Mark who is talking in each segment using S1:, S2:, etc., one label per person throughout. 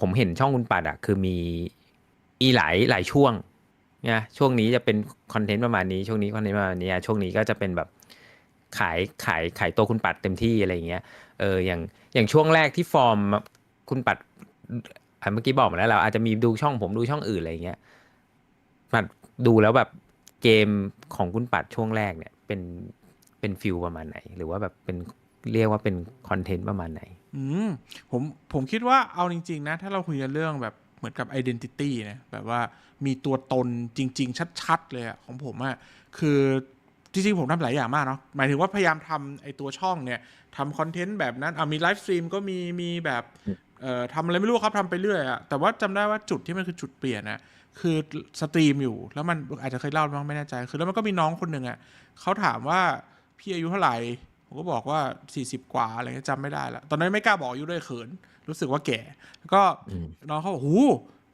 S1: ผมเห็นช่องคุณปัดอะคือมีอีหลายหลายช่วงนี่ยช่วงนี้จะเป็นคอนเทนต์ประมาณนี้ช่วงนี้คอนเทนต์ประมาณนี้ช่วงนี้ก็จะเป็นแบบขายขายขายตัวคุณปัดเต็มที่อะไรอย่างเงี้ยเอออย่างอย่างช่วงแรกที่ฟอร์มคุณปัดอ่เมื่อกี้บอกมาแล้วเราอาจจะมีดูช่องผมดูช่องอื่นอะไรอย่างเงี้ยปัดดูแล้วแบบเกมของคุณปัดช่วงแรกเนี่ยเป็นเป็นฟิลประมาณไหน หรือว่าแบบเป็นเรียกว่าเป็นคอนเทนต์ประมาณไหน
S2: อืมผมผมคิดว่าเอาจริง ๆ นะ ถ้าเราคุยกันเรื่องแบบเหมือนกับ identity นะแบบว่ามีตัวตนจริง ๆ ชัด ๆ เลยอะของผมอะคือจริง ๆ ผมทำหลายอย่างมากเนาะหมายถึงว่าพยายามทำไอตัวช่องเนี่ยทำคอนเทนต์แบบนั้นอะมีไลฟ์สตรีมก็มีมีแบบเอ่อทำอะไรไม่รู้ครับทำไปเรื่อยอะแต่ว่าจำได้ว่าจุดที่มันคือจุดเปลี่ยนอะคือสตรีมอยู่แล้วมันอาจจะเคยเล่าบ้างไม่แน่ใจ คือแล้วมันก็มีน้องคนหนึ่งอะเขาถามว่าพี่อายุเท่าไหร่ ผมก็บอกว่า 40 กว่าอะไรเงี้ยจำไม่ได้ละตอนนั้นไม่กล้าบอกอายุด้วยเขิน รู้สึกว่าแก่ แล้วก็
S1: อืม
S2: น้องเขาบอกหู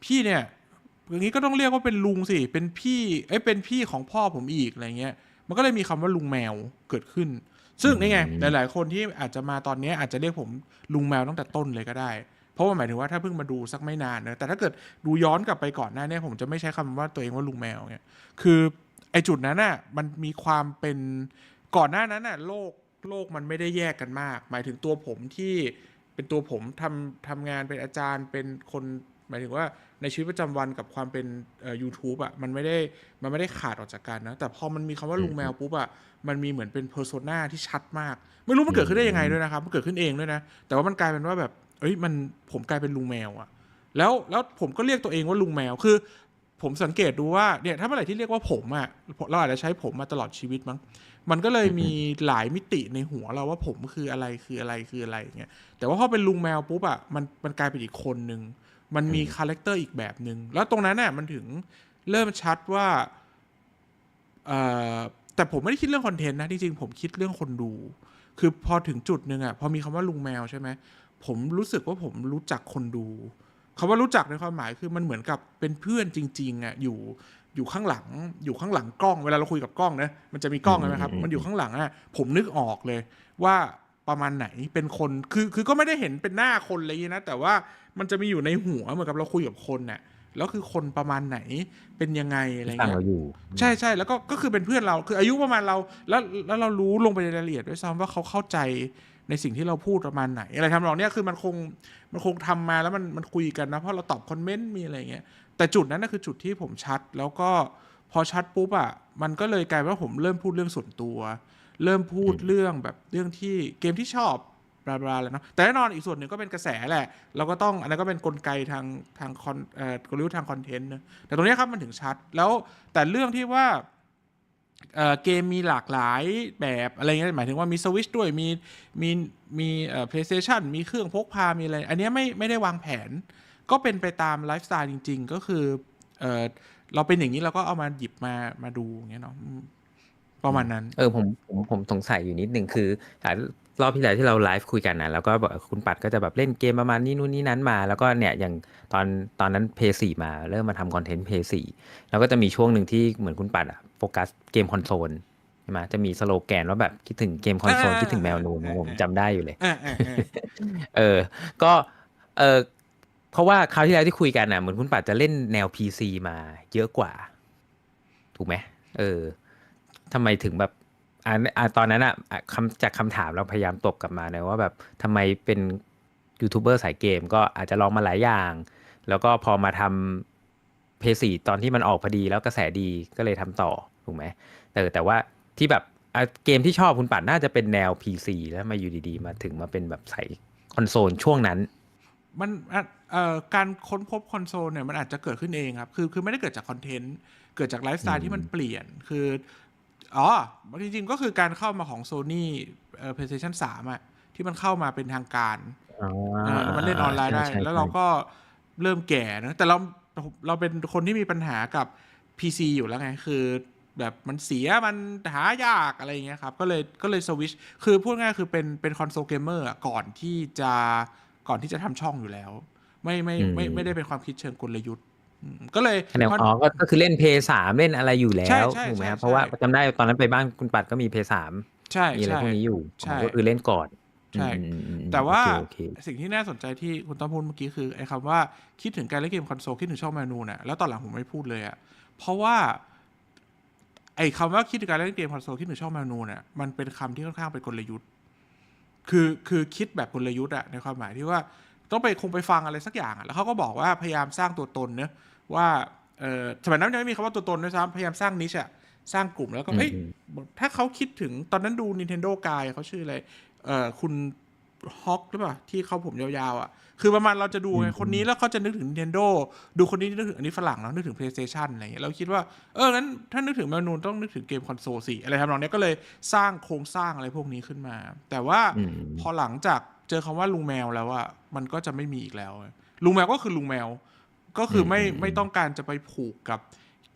S2: พี่เนี่ยอย่างนี้ก็ต้องเรียกว่าเป็นลุงสิ เป็นพี่เอ้ยเป็นพี่ของพ่อผมอีกอะไรเงี้ย มันก็เลยมีคำว่าลุงแมวเกิดขึ้น ซึ่งนี่ไงหลาย ๆ คนที่อาจจะมาตอนเนี้ยอาจจะเรียกผมลุงแมวตั้งแต่ต้นเลยก็ได้เพราะว่าหมายถึงว่าถ้าเพิ่งมาดูสักไม่นานเนอะแต่ถ้าเกิดดูย้อนกลับไปก่อนหน้าเนี้ผมจะไม่ใช้คำว่าตัวเองว่าลุงแมวเนี่ยคือไอจุดนั้นน่ะมันมีความเป็นก่อนหน้านั้นน่ะโลก โลกมันไม่ได้แยกกันมาก หมายถึงตัวผมที่เป็นตัวผมทำทำงานเป็นอาจารย์เป็นคนหมายถึงว่าในชีวิตประจำวันกับความเป็นเอ่อ YouTube อะมันไม่ได้มันไม่ได้ขาดออกจากกันนะ แต่พอมันมีคำว่าลุงแมวปุ๊บอะมันมีเหมือนเป็นเพอร์โซนาที่ชัดมาก ไม่รู้มันเกิดขึ้นได้ยังไงด้วยนะครับ มันเกิดขึ้นเองด้วยนะ แต่ว่ามันกลายเป็นว่าแบบเอ้ยมันผมกลายเป็นลุงแมวอะแล้วแล้วผมก็เรียกตัวเองว่าลุงแมวคือ ผมสังเกตดูว่าเนี่ยถ้าเมื่อไหร่ที่เรียกว่าผมอะ่ะเราอาจจะใช้ผมมาตลอดชีวิตมั้งมันก็เลยมีหลายมิติในหัวเราว่าผมคืออะไรคืออะไรคืออะไรอย่างเงี้ยแต่ว่าพอเป็นลุงแมวปุ๊บอะ่ะมันมันกลายเป็นอีกคนนึงมันมีคาแรคเตอร์อีกแบบหนึง่งแล้วตรงนั้นน่ะมันถึงเริ่มชัดว่าเอ่อแต่ผมไม่ได้คิดเรื่องคอนเทนต์นะจริงๆผมคิดเรื่องคนดู คือพอถึงจุดหนึ่งอะ่ะพอมีคำว่าลุงแมวใช่ไหมผมรู้สึกว่าผมรู้จักคนดู คำว่ารู้จักในความหมายคือมันเหมือนกับเป็นเพื่อนจริงๆอะ่ะอยู่อยู่ข้างหลังอยู่ข้างหลังกล้องเวลาเราคุยกับกล้องนะมันจะมีกล้องใช่ไหมครับ มันอยู่ข้างหลังอะ่ะผมนึกออกเลยว่าประมาณไหนเป็นคนคือคือก็ไม่ได้เห็นเป็นหน้าคนอะไรอย่างนี้นะ แต่ว่ามันจะมีอยู่ในหัวเหมือนกับเราคุยกับคนน่ะ แล้วคือคนประมาณไหนเป็นยังไงอะไร
S1: ฟัง
S2: เงี้ย
S1: เราอยู่
S2: ใช่ใช่แล้วก็ก็คือเป็นเพื่อนเราคืออายุประมาณเราแล้วแล้วเรารู้ลงไปในรายละเอียดด้วยซ้ำว่าเขาเข้าใจในสิ่งที่เราพูดประมาณไหน อะไรทำนองเนี้ยคือมันคงมันคงทำมาแล้วมันมันคุยกันนะ เพราะเราตอบคอมเมนต์มีอะไรอย่างเงี้ยแต่จุดนั้นน่ะคือจุดที่ผมชัด แล้วก็พอชัดปุ๊บอะมันก็เลยกลายเป็นว่าผมเริ่มพูดเรื่องส่วนตัว เริ่มพูดเรื่องแบบเรื่องที่เกมที่ชอบ บลาบลาแล้วเนาะแต่แน่นอนอีกส่วนหนึ่งก็เป็นกระแสแหละ เราก็ต้องอันนั้นก็เป็นกลไกทางทางคอนเอ่อกลยุทธ์ทางคอนเทนต์นะแต่ตรงนี้ครับมันถึงชัดแล้วแต่เรื่องที่ว่าเอ่อเกมมีหลากหลายแบบอะไรเงี้ยหมายถึงว่ามีสวิชด้วยมีมีมีเอ่อ PlayStation มีเครื่องพกพา มีอะไร อันนี้ไม่ไม่ได้วางแผน ก็เป็นไปตามไลฟ์สไตล์จริง ๆ ก็คือเออเราเป็นอย่างนี้เราก็เอามาหยิบมามาดูอย่างเงี้ยเนาะ ประมาณนั้น
S1: เออผมผมผมสงสัยอยู่นิดหนึ่งคือหลายรอบที่แล้วที่เราไลฟ์คุยกันนะแล้วก็บอกคุณปัดก็จะแบบเล่นเกมประมาณนี้นู่นนี่นั้นมา แล้วก็เนี่ยอย่างตอนตอนนั้นเพย์สี่มาเริ่มมาทำคอนเทนต์เพย์สี่แล้วก็จะมีช่วงหนึ่งที่เหมือนคุณปัดอะโฟกัสเกมคอนโซลใช่ไหมจะมีสโลแกนว่าแบบคิดถึงเกมคอนโซล
S2: อ่า
S1: คิดถึงแมวนูนนะผม
S2: อ่า
S1: จำได้อยู่เลย
S2: อ่าอ่าอ่า
S1: เออ ก็เออเพราะว่าคราวที่แล้วที่คุยกันน่ะเหมือนคุณปัดจะเล่นแนว PC มาเยอะกว่า ถูกไหมเออ ทำไมถึงแบบอ่าตอนนั้นอะ่ะคำจากคำถามเราพยายามตบกลับมาเนะว่าแบบทำไมเป็นยูทูบเบอร์สายเกม ก็อาจจะลองมาหลายอย่าง แล้วก็พอมาทำเพย์สี่ตอนที่มันออกพอดีแล้วกระแสดีก็เลยทำต่อถูกไหมแต่แต่ว่าที่แบบเกมที่ชอบคุณปัดน่าจะเป็นแนว PC แล้วมาอยู่ดีๆ มาถึงมาเป็นแบบสายคอนโซลช่วงนั้น
S2: มันการค้นพบคอนโซลเนี่ยมันอาจจะเกิดขึ้นเองครับ คือคือไม่ได้เกิดจากคอนเทนต์ เกิดจากไลฟ์สไตล์ที่มันเปลี่ยน คือ อ๋อจริงๆ ก็คือการเข้ามาของ Sony เอ่อ PlayStation 3อะ ที่มันเข้ามาเป็นทางการ
S1: อ๋อ
S2: เออมันเล่นออนไลน์ได้
S1: ใช่ใช่
S2: แล้วเราก็เริ่มแก่นะแต่เราเราเป็นคนที่มีปัญหากับ PC อยู่แล้วไง คือแบบมันเสียมันหายากอะไรอย่างเงี้ยครับ ก็เลยก็เลยสวิชคือพูดง่ายๆคือเป็นเป็นคอนโซลเกมเมอร์ก่อนที่จะก่อนที่จะทำช่องอยู่แล้ว ไม่ไม่ไม่ไม่ได้เป็นความคิดเชิงกลยุทธ์อืม ก็เลย
S1: คะแนนอ๋อก็ก็คือเล่นเพย์สามเล่นอะไรอยู่แล้
S2: ใช่
S1: ว
S2: ใช่
S1: ถูกไหมครับ
S2: ใช่
S1: เพราะว่า
S2: ใช่
S1: จำได้ตอนนั้นไปบ้านคุณปัดก็มีเพย์สาม
S2: ใช่
S1: มีอะไร
S2: ใช่
S1: พวกนี้อยู่
S2: ใช่
S1: ผมก็คือเล่นก่อน
S2: ใช่
S1: อืมอืมอืม
S2: แต่ว่า
S1: โอเคโอเค
S2: สิ่งที่น่าสนใจที่คุณต้อมพูดเมื่อกี้คือไอ้คำว่าคิดถึงการเล่นเกมคอนโซลคิดถึงช่องเมนูน่ะแล้วตอนหลังผมไม่พูดเลยอะเพราะว่า ไอ้คำว่าคิดถึงการเล่นเกมคอนโซลคิดถึงช่องเมนูน่ะมันเป็นคำที่ค่อนข้างเป็นกลยุทธ์ คือคือคิดแบบกลยุทธ์อะในความหมายที่ว่า ต้องไปคงไปฟังอะไรสักอย่างอะแล้วเขาก็บอกว่าพยายามสร้างตัวตนเนอะว่าเออสมัยนั้นยังไม่มีคำว่าตัวตนด้วยซ้ำพยายามสร้างนิชอะสร้างกลุ่มแล้วก็เอ้ย
S1: อืม
S2: ถ้าเขาคิดถึงตอนนั้นดู Nintendo กายเขาชื่ออะไรเอ่อคุณฮอกหรือเปล่าที่เขาผมยาวๆอะ คือประมาณเราจะดูไง
S1: อืม
S2: คนนี้แล้วเขาจะนึกถึง Nintendo ดูคนนี้นึกถึงอันนี้ฝรั่งแล้วนึกถึง PlayStation อะไรอย่างเงี้ยเราคิดว่าเอองั้นถ้านึกถึงเมนูต้องนึกถึงเกมคอนโซลสิอะไรทำนองเนี้ยก็เลยสร้างโครงสร้างอะไรพวกนี้ขึ้นมา แต่ว่า
S1: อืม
S2: พอหลังจาก เจอคำว่าลุงแมวแล้วอะมันก็จะไม่มีอีกแล้วอะลุงแมวก็คือลุงแมว ก็คือไม่
S1: อืม
S2: ไม่ต้องการจะไปผูกกับ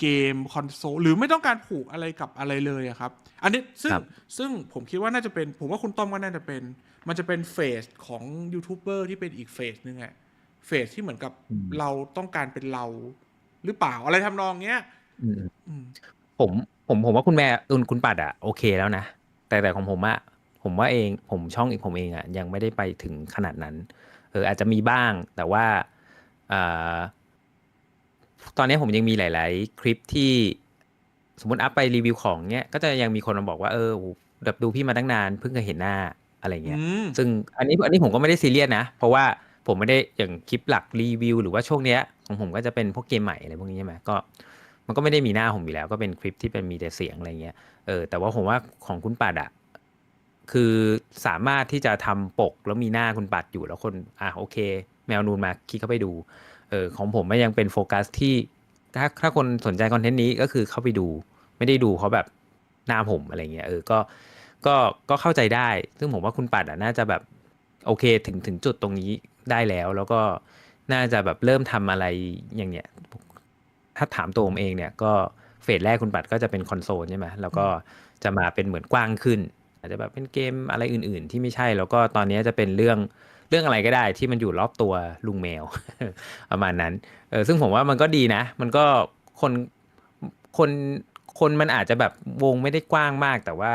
S2: เกมคอนโซลหรือไม่ต้องการผูกอะไรกับอะไรเลยอะครับ อันนี้ซึ่ง
S1: ครับ
S2: ซึ่งผมคิดว่าน่าจะเป็น ผมว่าคุณต้อมก็น่าจะเป็น มันจะเป็นเฟสของยูทูบเบอร์ที่เป็นอีกเฟสหนึงอะเฟสที่เหมือนกับเราต้องการเป็นเรา หรือเปล่าอะไรทำนองเนี้ย
S1: อืม
S2: อืม
S1: ผมผมผมว่าคุณแม่คุณคุณปัดอะโอเคแล้วนะแต่แต่ของผมอะ ผมว่าเองผมช่องอีกผมเองอะยังไม่ได้ไปถึงขนาดนั้น เอออาจจะมีบ้าง แต่ว่าอ่าตอนนี้ผมยังมีหลาย ๆ คลิปที่สมมติอัพไปรีวิวของเนี้ยก็จะยังมีคนมาบอกว่าเออโหแบบดูพี่มาตั้งนานเพิ่งเคยเห็นหน้าอะไรเงี้ย
S2: อืม
S1: ซึ่งอันนี้อันนี้ผมก็ไม่ได้ซีเรียสนะ เพราะว่าผมไม่ได้อย่างคลิปหลักรีวิว หรือว่าช่วงเนี้ยของผมก็จะเป็นพวกเกมใหม่อะไรพวกนี้ใช่ไหมก็ มันก็ไม่ได้มีหน้าผมอยู่แล้ว ก็เป็นคลิปที่เป็นมีแต่เสียงอะไรเงี้ยเออแต่ว่าผมว่าของคุณปัดอะ คือสามารถที่จะทำปกแล้วมีหน้าคุณปัดอยู่แล้วคนอะโอเค แมวนูนมาคลิกเข้าไปดูเออของผมมันยังเป็นโฟกัสที่ ถ้าถ้าคนสนใจคอนเทนต์นี้ก็คือเข้าไปดู ไม่ได้ดูเพราะแบบหน้าผมอะไรเงี้ยเออก็ก็ก็เข้าใจได้ ซึ่งผมว่าคุณปัดอะน่าจะแบบโอเคถึงถึงจุดตรงนี้ได้แล้ว แล้วก็น่าจะแบบเริ่มทำอะไรอย่างเนี้ยถ้าถามตัวผมเองเนี่ยก็เฟสแรกคุณปัดก็จะเป็นคอนโซลใช่ไหมแล้วก็จะมาเป็นเหมือนกว้างขึ้น อาจจะแบบเป็นเกมอะไรอื่น ๆ ที่ไม่ใช่แล้วก็ตอนนี้จะเป็นเรื่องเรื่องอะไรก็ได้ที่มันอยู่รอบตัวลุงแมว ประมาณนั้นเออซึ่งผมว่ามันก็ดีนะ มันก็คนคนคนมันอาจจะแบบวงไม่ได้กว้างมาก แต่ว่า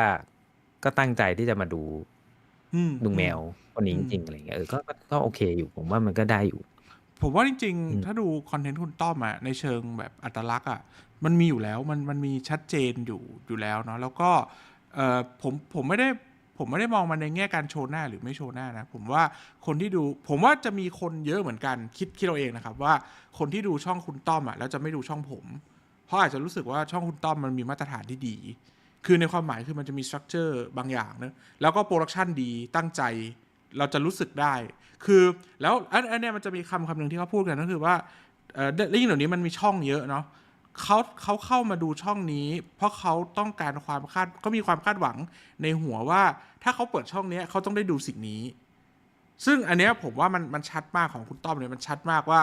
S1: ก็ตั้งใจที่จะมาดู
S2: อืม
S1: ลุงแมวคนนี้
S2: อื
S1: จ
S2: ม
S1: ริงๆอะไรเงี้ยเออก็ก็ก็โอเคอยู่ผมว่ามันก็ได้อยู่
S2: ผมว่าจริง
S1: อืม
S2: ๆถ้าดูคอนเทนต์คุณต้อมอะในเชิงแบบอัตลักษณ์อะมันมีอยู่แล้วมันมันมีชัดเจนอยู่อยู่แล้วเนาะแล้วก็ เออผมผมไม่ได้ผมไม่ได้มองมันในแง่การโชว์หน้าหรือไม่โชว์หน้านะ ผมว่าคนที่ดูผมว่าจะมีคนเยอะเหมือนกันคิดคิดเราเองนะครับว่าคนที่ดูช่องคุณต้อมอะแล้วจะไม่ดูช่องผม เพราะอาจจะรู้สึกว่าช่องคุณต้อมมันมีมาตรฐานที่ดี คือในความหมายคือมันจะมีสตรัคเจอร์บางอย่างเนะแล้วก็โปรดักชันดีตั้งใจเราจะรู้สึกได้ คือแล้วอันอันเนี้ยมันจะมีคำคำหนึ่งที่เขาพูดกันก็คือว่าเออยิ่งเดี๋ยวนี้มันมีช่องเยอะเนาะ เขาเขาเข้ามาดูช่องนี้ เพราะเขาต้องการความคาดเขามีความคาดหวังในหัวว่า ถ้าเขาเปิดช่องนี้เขาต้องได้ดูสิ่งนี้ ซึ่งอันเนี้ยผมว่ามันมันชัดมากของคุณต้อมเนี่ยมันชัดมากว่า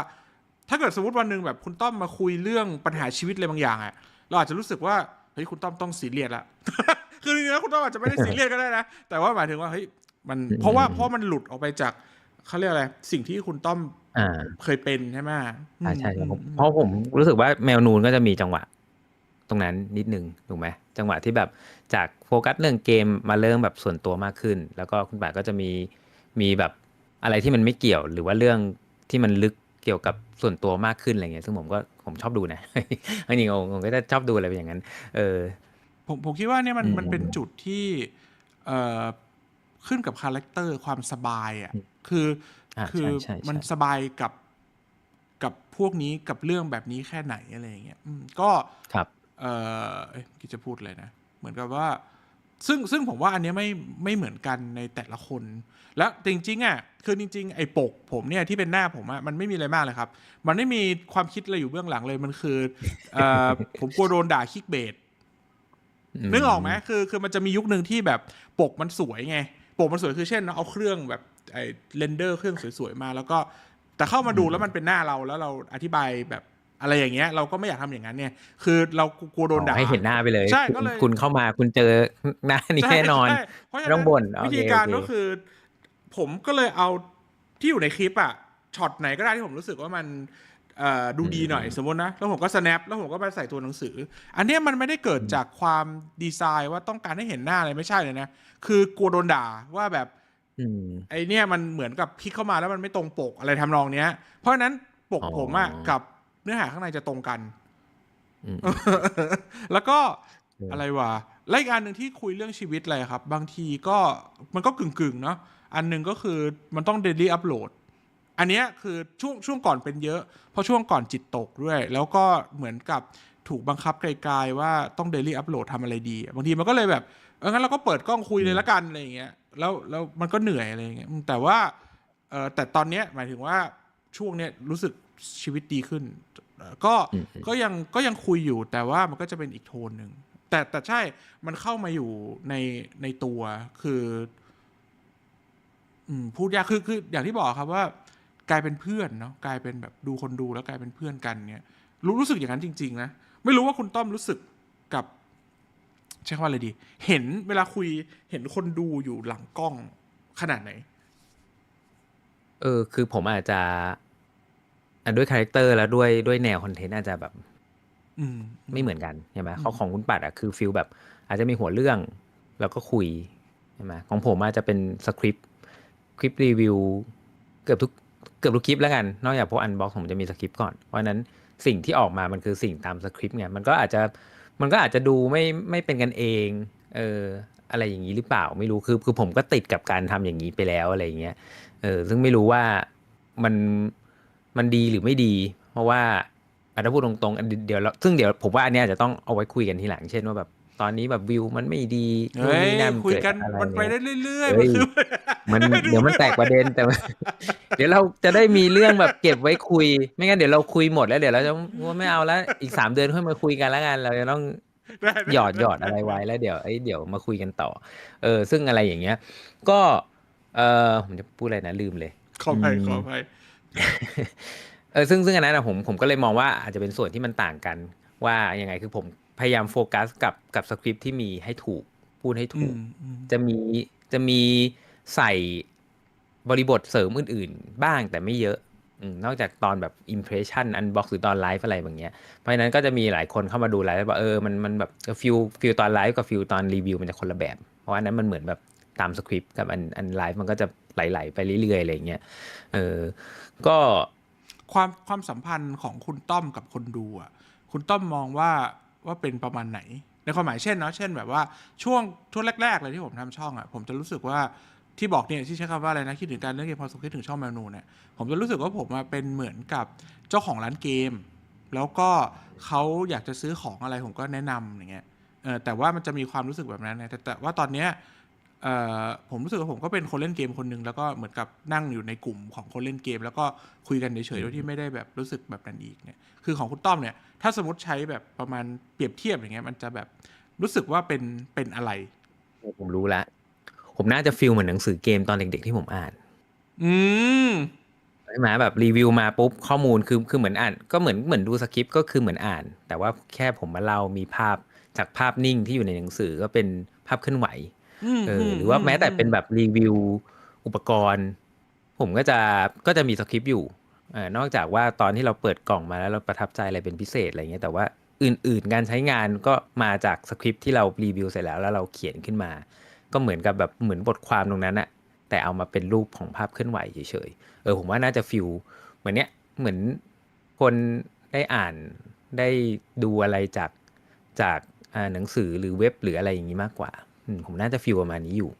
S2: ถ้าเกิดสมมติวันหนึ่งแบบคุณต้อมมาคุยเรื่องปัญหาชีวิตอะไรบางอย่างอะเราอาจจะรู้สึกว่าเฮ้ยคุณต้อมต้องซีเรียสละคือจริงๆแล้วคุณต้อมอาจจะไม่ได้ซีเรียสก็ได้นะแต่ว่าหมายถึงว่าเฮ้ยมันเพราะว่าเพราะมันหลุดออกไปจาก เขาเรียกอะไร สิ่งที่คุณต้อม
S1: อ่า
S2: เคยเป็นใช่ไหม
S1: อ่าใช่
S2: อืม
S1: ผม
S2: อืม
S1: เพราะผมรู้สึกว่าแมวนูนก็จะมีจังหวะ ตรงนั้นนิดนึงถูกไหมจังหวะที่แบบจากโฟกัสเรื่องเกมมาเริ่มแบบส่วนตัวมากขึ้น แล้วก็คุณป่าก็จะมีมีแบบอะไรที่มันไม่เกี่ยวหรือว่าเรื่องที่มันลึกเกี่ยวกับส่วนตัวมากขึ้นอะไรเงี้ยซึ่งผมก็ผมชอบดูนะจริงๆผมก็จะชอบดูอะไรอย่างนั้น เออ
S2: ผมผมคิดว่าเนี่ยมัน
S1: อืม
S2: มันเป็นจุดที่ เอ่อขึ้นกับคาแรคเตอร์ความสบายอะ คือ
S1: อ่า
S2: คือ
S1: ใช่ใช่ใช่
S2: มันสบายกับกับพวกนี้กับเรื่องแบบนี้แค่ไหนอะไรอย่างเงี้ยอืมก็
S1: ครับ
S2: เออเอ๊ะเมื่อกี้จะพูดเลยนะ เหมือนกับว่า ซึ่งซึ่งผมว่าอันเนี้ยไม่ไม่เหมือนกันในแต่ละคน แล้วจริงๆอะคือจริง ๆ ไอ้ปกผมเนี่ยที่เป็นหน้าผมอะมันไม่มีอะไรมากเลยครับ มันไม่มีความคิดอะไรอยู่เบื้องหลังเลยมันคือเอ่อผมกลัวโดนด่าคิกเบสนึกออกไหมคือคือมันจะมียุคหนึ่งที่แบบปกมันสวยไงปกมันสวยคือเช่น เอาเครื่องแบบ ไอ้เรนเดอร์เครื่องสวยๆมา แล้วก็แต่เข้ามาดูแล้วมันเป็นหน้าเราแล้วเราอธิบายแบบอะไรอย่างเงี้ยเราก็ไม่อยากทำอย่างนั้นเนี่ย คือเรากลัวโดนด่า
S1: ให้เห็นหน้าไปเลย
S2: ใช่
S1: คุณ
S2: ก็เลย
S1: คุณเข้ามาคุณเจอหน้านี้
S2: ใช่
S1: แน่นอน
S2: ใช่เพราะฉะ
S1: ไม่ต้องบ่น
S2: วิธี
S1: โอเค
S2: การ
S1: โอเค
S2: ก็คือ ผมก็เลยเอาที่อยู่ในคลิปอะช็อตไหนก็ได้ที่ผมรู้สึกว่ามันเอ่อดูดีหน่อยสมมตินะ แล้วผมก็ snap แล้วผมก็ไปใส่ตัวหนังสือ อันเนี้ยมันไม่ได้เกิดจากความดีไซน์ว่าต้องการให้เห็นหน้าอะไรไม่ใช่เลยนะ คือกลัวโดนด่าว่าแบบ
S1: อืม
S2: ไอเนี่ยมันเหมือนกับคลิกเข้ามาแล้วมันไม่ตรงปกอะไรทำนองเนี้ย เพราะฉะนั้นปก
S1: อ๋อ
S2: ผมอะกับเนื้อหาข้างในจะตรงกัน
S1: อืม
S2: แล้วก็
S1: เอออ
S2: อะไรวะและอีกอันหนึ่งที่คุยเรื่องชีวิตอะไรครับ บางทีก็มันก็กึ่งๆ เนาะอันหนึ่งก็คือมันต้องเดลี่อัปโหลด อันเนี้ยคือช่วงช่วงก่อนเป็นเยอะ เพราะช่วงก่อนจิตตกด้วย แล้วก็เหมือนกับถูกบังคับไกลๆว่าต้องเดลี่อัปโหลดทำอะไรดี บางทีมันก็เลยแบบ เอองั้นเราก็เปิดกล้องคุยเลยละกันอะไรอย่างเงี้ย แล้วแล้วมันก็เหนื่อยอะไรอย่างเงี้ยอืมแต่ว่าเออแต่ตอนเนี้ยหมายถึงว่าช่วงเนี้ยรู้สึกชีวิตดีขึ้นเอ่อก็
S1: อืม
S2: ก็ยังก็ยังคุยอยู่แต่ว่ามันก็จะเป็นอีกโทนหนึ่งแต่แต่ใช่มันเข้ามาอยู่ในในตัวคืออืมพูดยากคือคืออย่างที่บอกครับว่า กลายเป็นเพื่อนเนาะกลายเป็นแบบดูคนดูแล้วกลายเป็นเพื่อนกันเนี่ยรู้รู้สึกอย่างนั้นจริง ๆ นะ ไม่รู้ว่าคุณต้อมรู้สึกกับ ใช้คำว่าอะไรดี เห็นเวลาคุยเห็นคนดูอยู่หลังกล้องขนาดไหน
S1: เออ คือผมอาจจะอะด้วยคาแรคเตอร์แล้วด้วยด้วยแนวคอนเทนต์อาจจะแบบ
S2: อืม
S1: ไม่เหมือนกันใช่ไหม
S2: อืม
S1: เขาของคุณปัดอะคือฟิลแบบ อาจจะมีหัวเรื่อง แล้วก็คุยใช่ไหมของผมอาจจะเป็นสคริปต์คลิปรีวิวเกือบทุกเกือบทุกคลิปแล้วกัน นอกจากพวกอันบ็อกผมจะมีสคริปต์ก่อน เพราะฉะนั้นสิ่งที่ออกมามันคือสิ่งตามสคริปต์ไงมันก็อาจจะ มันก็อาจจะดูไม่ไม่เป็นกันเอง เออ อะไรอย่างนี้หรือเปล่าไม่รู้คือคือผมก็ติดกับการทำอย่างนี้ไปแล้วอะไรอย่างเงี้ยเออ ซึ่งไม่รู้ว่ามันมันดีหรือไม่ดี เพราะว่าอาจจะพูดตรงๆเดี๋ยว ซึ่งเดี๋ยวผมว่าอันเนี้ยอาจจะต้องเอาไว้คุยกันทีหลังเช่นว่าแบบ ตอนนี้แบบวิวมันไม่ดี
S2: เฮ้ย
S1: นู่นนี่นั่น
S2: คุย
S1: เกิด
S2: กัน
S1: อะไร
S2: มันไปได้เรื่อยๆ
S1: เฮ้
S2: มัน
S1: ย
S2: คือ
S1: มันเดี๋ยวมันแตกประเด็นแต่ว่าเดี๋ยวเราจะได้มีเรื่องแบบเก็บไว้คุย ไม่งั้นเดี๋ยวเราคุยหมดแล้วเดี๋ยวเราจะว่าไม่เอาแล้วอีกสามเดือนค่อยมาคุยกันแล้วกัน เราจะต้อง
S2: ได้ได้
S1: หยอดหยอดอะไรไว้แล้วเดี๋ยวเอ้ยเดี๋ยวมาคุยกันต่อ เออ ซึ่งอะไรอย่างเงี้ย ก็ เออผมจะพูดอะไรนะลืมเลย
S2: ขอไป
S1: อืม
S2: ขอไป
S1: เออซึ่งซึ่งอันนั้นอะผมผมก็เลยมองว่าอาจจะเป็นส่วนที่มันต่างกันว่ายังไงคือผม พยายามโฟกัสกับกับสคริปต์ที่มีให้ถูกพูดให้
S2: อื
S1: ถูก
S2: มอืม
S1: จะมีจะมีใส่บริบทเสริมอื่น ๆ บ้างแต่ไม่เยอะอืมนอกจากตอนแบบ impression unbox หรือตอนไลฟ์อะไรแบบเนี้ยเพราะฉะนั้นก็จะมีหลายคนเข้ามาดูไลฟ์แล้วบอกเออมันมันแบบฟิลฟิลตอนไลฟ์กับฟิลตอนรีวิวมันจะคนละแบบ เพราะว่าอันนั้นมันเหมือนแบบตามสคริปต์กับอันอันไลฟ์มันก็จะไหลๆไปเรื่อยๆอะไรอย่างเงี้ยเออก็
S2: ความความสัมพันธ์ของคุณต้อมกับคนดูอะคุณต้อมมองว่า ว่าเป็นประมาณไหน ในความหมายเช่นเนาะเช่นแบบว่าช่วงช่วงแรก ๆ เลยที่ผมทำช่องอะผมจะรู้สึกว่าที่บอกเนี่ยที่ใช้คำว่าอะไรนะคิดถึงการเล่นเกมพอสมคิดถึงช่องแมวนูเนี่ยผมจะรู้สึกว่าผมมาเป็นเหมือนกับเจ้าของร้านเกม แล้วก็เขาอยากจะซื้อของอะไรผมก็แนะนำอย่างเงี้ยเออแต่ว่ามันจะมีความรู้สึกแบบนั้นนะแต่แต่ว่าตอนเนี้ย ผมรู้สึกว่าผมก็เป็นคนเล่นเกมคนหนึ่งแล้วก็เหมือนกับนั่งอยู่ในกลุ่มของคนเล่นเกม แล้วก็คุยกันเฉยๆโดยที่ไม่ได้แบบรู้สึกแบบนั้นอีกเนี่ยคือของคุณต้อมเนี่ยถ้าสมมติใช้แบบประมาณเปรียบเทียบอย่างเงี้ยมันจะแบบรู้สึกว่าเป็นเป็นอะไร
S1: ผมรู้ละ ผมน่าจะฟิลเหมือนหนังสือเกมตอนเด็กๆที่ผมอ่าน
S2: อืม
S1: ใช่ไหมแบบรีวิวมาปุ๊บข้อมูลคือคือเหมือนอ่าน ก็เหมือนเหมือนดูสคริปต์ก็คือเหมือนอ่าน แต่ว่าแค่ผมมาเล่ามีภาพจากภาพนิ่งที่อยู่ในหนังสือก็เป็นภาพเคลื่อนไหวเออ หรือว่าแม้แต่เป็นแบบรีวิวอุปกรณ์ ผมก็จะก็จะมีสคริปต์อยู่เออนอกจากว่าตอนที่เราเปิดกล่องมาแล้วเราประทับใจอะไรเป็นพิเศษอะไรเงี้ยแต่ว่าอื่นๆการใช้งานก็มาจากสคริปต์ที่เรารีวิวเสร็จแล้วแล้วเราเขียนขึ้นมา ก็เหมือนกับแบบเหมือนบทความตรงนั้นอะแต่เอามาเป็นรูปของภาพเคลื่อนไหวเฉยๆเออผมว่าน่าจะฟิลเหมือนเนี้ยเหมือนคนได้อ่านได้ดูอะไรจากจากอ่าหนังสือหรือเว็บหรืออะไรอย่างนี้มากกว่าอืม ผมน่าจะฟิลประมาณนี้อยู่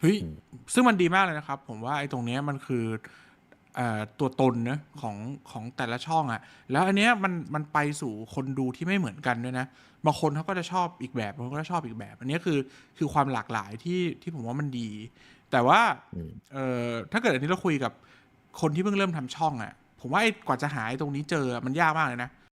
S2: เฮ้ยซึ่งมันดีมากเลยนะครับ ผมว่าไอ้ตรงเนี้ยมันคือเอ่อตัวตนนะของของแต่ละช่องอะแล้วอันเนี้ยมันมันไปสู่คนดูที่ไม่เหมือนกันด้วยนะบางคนเขาก็จะชอบอีกแบบบางคนก็ชอบอีกแบบ อันเนี้ยคือคือความหลากหลายที่ที่ผมว่ามันดี แต่ว่า
S1: อืม
S2: เอ่อถ้าเกิดอันนี้เราคุยกับคนที่เพิ่งเริ่มทำช่องอะผมว่าไอ้กว่าจะหาไอ้ตรงนี้เจออะมันยากมากเลยนะ